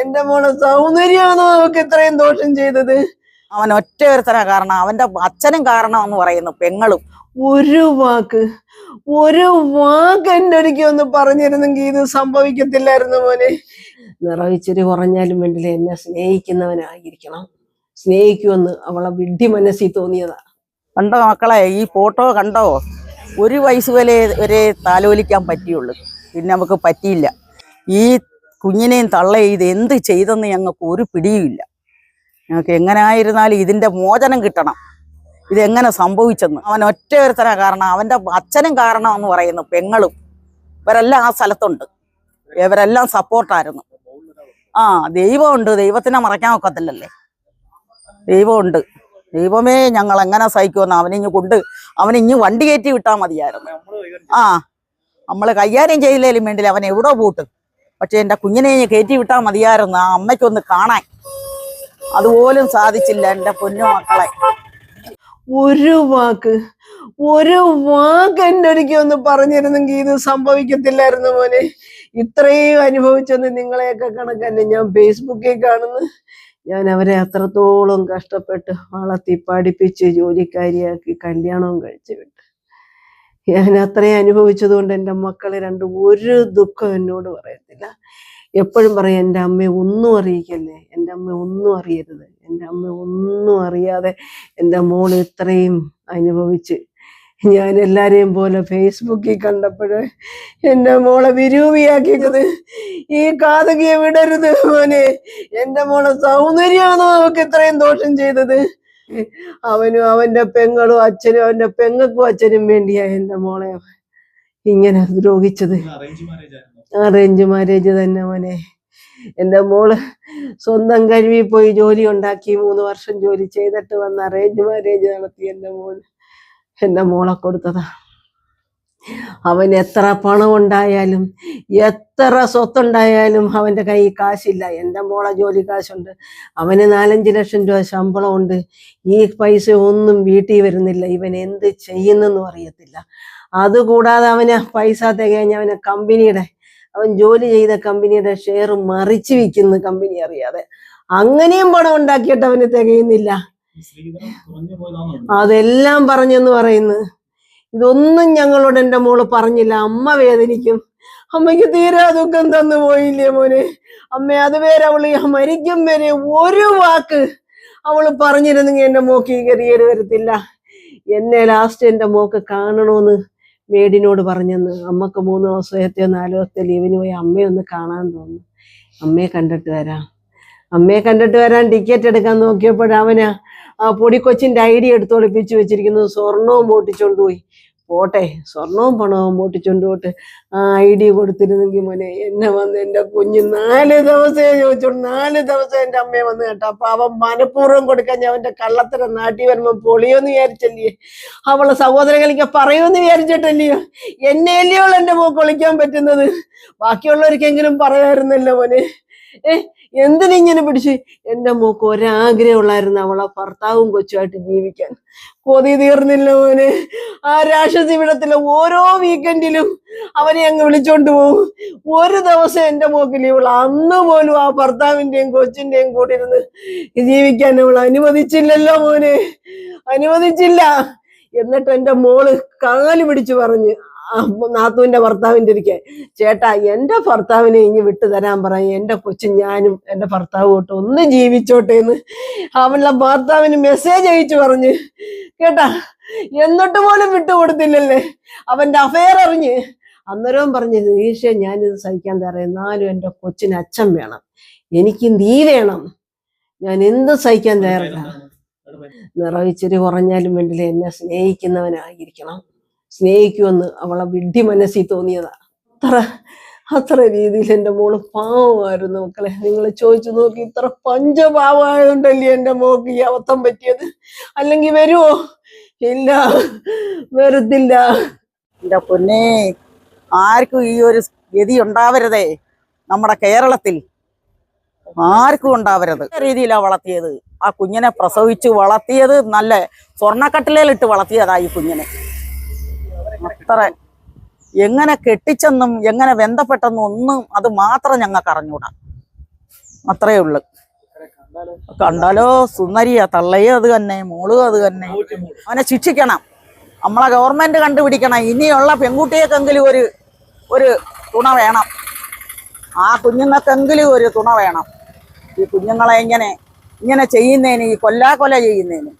എന്റെ മോളെ സൗന്ദര്യമാണോ അവക്ക് ഇത്രയും ദോഷം ചെയ്തത്. അവൻ ഒറ്റ ഒരുത്തനാ കാരണം. അവന്റെ അച്ഛനും കാരണം എന്ന് പറയുന്നു പെങ്ങളും. ഒരു വാക്ക് ഒരു വാക്ക് എന്റെ ഒരിക്കൽ ഒന്ന് പറഞ്ഞിരുന്നെങ്കിൽ ഇത് സംഭവിക്കത്തില്ലായിരുന്നു മോനെ. നിറവിച്ചിരി കുറഞ്ഞാലും വേണ്ടില്ല എന്നെ സ്നേഹിക്കുന്നവനായിരിക്കണം. സ്നേഹിക്കുമെന്ന് അവളെ വിഡ്ഢി മനസ്സിൽ തോന്നിയതാ. കണ്ടോ മക്കളെ ഈ ഫോട്ടോ കണ്ടോ? ഒരു വയസ്സ് വരെ വരെ താലോലിക്കാൻ പറ്റിയുള്ളൂ. പിന്നെ നമുക്ക് പറ്റിയില്ല. ഈ കുഞ്ഞിനെയും തള്ളയും ഇത് എന്ത് ചെയ്തെന്ന് ഞങ്ങൾക്ക് ഒരു പിടിയുമില്ല. ഞങ്ങൾക്ക് എങ്ങനെയായിരുന്നാലും ഇതിന്റെ മോചനം കിട്ടണം. ഇതെങ്ങനെ സംഭവിച്ചെന്ന്. അവൻ ഒറ്റ ഒരുത്തനാ കാരണം. അവന്റെ അച്ഛനും കാരണം എന്ന് പറയുന്നു പെങ്ങളും. ഇവരെല്ലാം ആ സ്ഥലത്തുണ്ട്. ഇവരെല്ലാം സപ്പോർട്ടായിരുന്നു. ആ ദൈവമുണ്ട്. ദൈവത്തിനെ മറയ്ക്കാൻ ഒക്കത്തില്ലല്ലേ? ദൈവമുണ്ട്. ദൈവമേ ഞങ്ങൾ എങ്ങനെ സഹിക്കുമെന്ന് അവനിഞ്ഞ് കൊണ്ട് അവനിഞ്ഞ് വണ്ടി കയറ്റി വിട്ടാൽ മതിയായിരുന്നു. ആ നമ്മൾ കൈകാര്യം ചെയ്തില്ലേലും വേണ്ടില്ല. അവൻ എവിടെ പൂട്ട്? പക്ഷെ എന്റെ കുഞ്ഞിനെ കയറ്റി വിട്ടാൽ മതിയായിരുന്നു. ആ അമ്മയ്ക്കൊന്ന് കാണാൻ. അതുപോലും സാധിച്ചില്ല എന്റെ പൊന്നു മക്കളെ. ഒരു വാക്ക് ഒരു വാക്ക് എന്റെ ഒരിക്കൽ ഒന്ന് പറഞ്ഞിരുന്നെങ്കിൽ ഇത് സംഭവിക്കത്തില്ലായിരുന്നു മോനെ. ഇത്രയും അനുഭവിച്ചെന്ന് നിങ്ങളെയൊക്കെ കണക്കന്നെ ഞാൻ ഫേസ്ബുക്കിൽ കാണുന്നു. ഞാൻ അവരെ അത്രത്തോളം കഷ്ടപ്പെട്ട് വളർത്തി പഠിപ്പിച്ച് ജോലിക്കാരിയാക്കി കല്യാണവും കഴിച്ചു വിട്ടു. ഞാൻ അത്രയും അനുഭവിച്ചത് കൊണ്ട് എന്റെ മക്കൾ രണ്ടും ഒരു ദുഃഖം എന്നോട് പറയത്തില്ല. എപ്പോഴും പറയും എന്റെ അമ്മയെ ഒന്നും അറിയിക്കല്ലേ? എന്റെ അമ്മ ഒന്നും അറിയരുത്. എന്റെ അമ്മ ഒന്നും അറിയാതെ എന്റെ മോൾ ഇത്രയും അനുഭവിച്ച്. ഞാൻ എല്ലാരെയും പോലെ ഫേസ്ബുക്കിൽ കണ്ടപ്പോൾ എന്റെ മോളെ വിരൂപിയാക്കിയത് ഈ കാതകിയെ വിടരുത് മോനെ. എന്റെ മോളെ സൗന്ദര്യമാണോ നമുക്ക് ഇത്രയും ദോഷം ചെയ്തത്. അവനും അവന്റെ പെങ്ങളും അച്ഛനും അവന്റെ പെങ്ങൾക്കും അച്ഛനും വേണ്ടിയാ എന്റെ മോളെ ഇങ്ങനെ ദ്രോഹിച്ചത്. അറേഞ്ച് മാരേജ് തന്നെ മോനെ. എന്റെ മോൾ സ്വന്തം കഴിവിൽ പോയി ജോലി ഉണ്ടാക്കി മൂന്ന് വർഷം ജോലി ചെയ്തിട്ട് വന്ന് അറേഞ്ച് മാരേജ് നടത്തി എന്റെ മോൾ എന്റെ മോളെ കൊടുത്തതാ. അവൻ എത്ര പണം ഉണ്ടായാലും എത്ര സ്വത്തുണ്ടായാലും അവന്റെ കയ്യിൽ കാശില്ല. എന്റെ മോളെ ജോലി കാശുണ്ട്. അവന് നാലഞ്ച് ലക്ഷം രൂപ ശമ്പളമുണ്ട്. ഈ പൈസ ഒന്നും വീട്ടിൽ വരുന്നില്ല. ഇവൻ എന്ത് ചെയ്യുന്നെന്നും അറിയത്തില്ല. അതുകൂടാതെ അവന് പൈസ തികഞ്ഞ അവന് കമ്പനിയുടെ അവൻ ജോലി ചെയ്ത കമ്പനിയുടെ ഷെയർ മറിച്ച് വിൽക്കുന്നു കമ്പനി അറിയാതെ. അങ്ങനെയും പണം ഉണ്ടാക്കിയിട്ട് അവന് തികയുന്നില്ല. അതെല്ലാം പറഞ്ഞെന്ന് പറയുന്നു. ഇതൊന്നും ഞങ്ങളോട് എന്റെ മോൾ പറഞ്ഞില്ല. അമ്മ വേദനിക്കും. അമ്മയ്ക്ക് തീരെ ദുഃഖം തന്നു പോയില്ലേ മോനെ? അമ്മ അത് വരെ അവൾ മരിക്കും വരെ ഒരു വാക്ക് അവൾ പറഞ്ഞിരുന്നെങ്കിൽ എന്റെ മോക്ക് ഈ കരിയർ വരത്തില്ല. എന്നെ ലാസ്റ്റ് എന്റെ മോക്ക് കാണണമെന്ന് മേഡിനോട് പറഞ്ഞെന്ന്. അമ്മയ്ക്ക് മൂന്ന് ദിവസത്തെയോ നാല് ദിവസത്തെ ലീവിന് പോയി അമ്മയെ ഒന്ന് കാണാൻ തോന്നുന്നു. അമ്മയെ കണ്ടിട്ട് വരാം. അമ്മയെ കണ്ടിട്ട് വരാൻ ടിക്കറ്റ് എടുക്കാൻ നോക്കിയപ്പോഴവനാ ആ ഡയറി എടുത്ത് ഒളിപ്പിച്ച് വെച്ചിരിക്കുന്നത് സ്വർണവും മോട്ടിച്ചോണ്ട് പോയി. പോട്ടെ സ്വർണവും പണവും മോട്ടിച്ചോണ്ട് പോട്ട്. ആ ഡി കൊടുത്തിരുന്നെങ്കിൽ മോനെ എന്നെ വന്ന് എന്റെ കുഞ്ഞ് നാല് ദിവസമേ ചോദിച്ചോണ്ട് നാല് ദിവസം എന്റെ അമ്മയെ വന്ന് കേട്ടോ. അപ്പൊ അവൻ മനഃപൂർവം കൊടുക്കാൻ ഞാൻ അവന്റെ കള്ളത്തരം നാട്ടി വരുമ്പോൾ പൊളിയോന്ന് വിചാരിച്ചല്ലേ? അവളെ സഹോദരങ്ങളിക്ക് പറയുമെന്ന് വിചാരിച്ചിട്ടല്ലയോ എന്നെ അല്ലയോ എന്റെ മോക്ക് ഒളിക്കാൻ പറ്റുന്നത്? ബാക്കിയുള്ളവർക്കെങ്കിലും പറയായിരുന്നല്ലോ മോനെ. ഏ എന്തിനിങ്ങനെ പിടിച്ച്? എന്റെ മോക്ക് ഒരാഗ്രഹമുള്ളായിരുന്നു അവളെ ഭർത്താവും കൊച്ചുമായിട്ട് ജീവിക്കാൻ. കൊതി തീർന്നില്ല മോനെ. ആ രാഷ്ട്രജീവിതത്തിലെ ഓരോ വീക്കെൻഡിലും അവനെ അങ്ങ് വിളിച്ചോണ്ട് പോകും ഒരു ദിവസം എന്റെ മോക്ക് ലീവുള്ള അന്ന് പോലും ആ ഭർത്താവിന്റെയും കൊച്ചിന്റെയും കൂടെ ഇരുന്ന് ജീവിക്കാൻ അവൾ അനുവദിച്ചില്ലല്ലോ മോനെ. അനുവദിച്ചില്ല. എന്നിട്ട് എന്റെ മോൾ കാൽ പിടിച്ചു പറഞ്ഞ് നാത്തുവിന്റെ ഭർത്താവിന്റെ ഇരിക്കെ. ചേട്ടാ എന്റെ ഭർത്താവിനെ ഇനി വിട്ടു തരാൻ പറയും. എന്റെ കൊച്ചു ഞാനും എന്റെ ഭർത്താവ് തൊട്ട് ഒന്ന് ജീവിച്ചോട്ടെ എന്ന് അവളുടെ ഭർത്താവിന് മെസ്സേജ് അയച്ചു പറഞ്ഞു. കേട്ടാ എന്നിട്ട് പോലും വിട്ടുകൊടുത്തില്ലല്ലേ അവന്റെ അഫയർ അറിഞ്ഞ് അന്നേരവും പറഞ്ഞു ഈശ ഞാനിത് സഹിക്കാൻ തരാം എന്നാലും എന്റെ കൊച്ചിന് അച്ഛൻ വേണം. എനിക്ക് നീ വേണം. ഞാൻ എന്ത് സഹിക്കാൻ തയ്യാറില്ല. നിറവിച്ചിരി കുറഞ്ഞാലും വേണ്ടില്ല എന്നെ സ്നേഹിക്കുന്നവനായിരിക്കണം. സ്നേഹിക്കുമെന്ന് അവളെ വിഡ്ഢി മനസ്സിൽ തോന്നിയതാ. അത്ര അത്ര രീതിയിൽ എന്റെ മോൾ പാവമായിരുന്നു മക്കളെ. നിങ്ങൾ ചോദിച്ചു നോക്കി ഇത്ര പഞ്ചപാവമായതുകൊണ്ടല്ലേ എന്റെ മോക്ക് ഈ അബദ്ധം പറ്റിയത്? അല്ലെങ്കിൽ വരുമോ ഇല്ല വരത്തില്ല എന്റെ പൊന്നെ ആർക്കും ഈ ഒരു ഗതി ഉണ്ടാവരുതേ നമ്മുടെ കേരളത്തിൽ. ആർക്കും ഉണ്ടാവരുത്. രീതിയിലാണ് വളർത്തിയത്. ആ കുഞ്ഞിനെ പ്രസവിച്ച് വളർത്തിയത് നല്ല സ്വർണക്കട്ടിലേലിട്ട് വളർത്തിയതാ ഈ കുഞ്ഞിനെ. അത്ര എങ്ങനെ കെട്ടിച്ചെന്നും എങ്ങനെ ബന്ധപ്പെട്ടെന്നും ഒന്നും അത് മാത്രം ഞങ്ങൾക്ക് അറിഞ്ഞൂടാ. അത്രേ ഉള്ളു. കണ്ടാലോ സുന്ദരിയാ തള്ളയും അത് തന്നെ മോളും അത് തന്നെ. അവനെ ശിക്ഷിക്കണം. നമ്മളെ ഗവൺമെന്റ് കണ്ടുപിടിക്കണം. ഇനിയുള്ള പെൺകുട്ടികൾക്കെങ്കിലും ഒരു ഒരു തുണ വേണം. ആ കുഞ്ഞുങ്ങൾക്കെങ്കിലും ഒരു തുണ വേണം. ഈ കുഞ്ഞുങ്ങളെ ഇങ്ങനെ ഇങ്ങനെ ചെയ്യുന്നതിന് ഈ കൊല്ലാ കൊല ചെയ്യുന്നതിന്.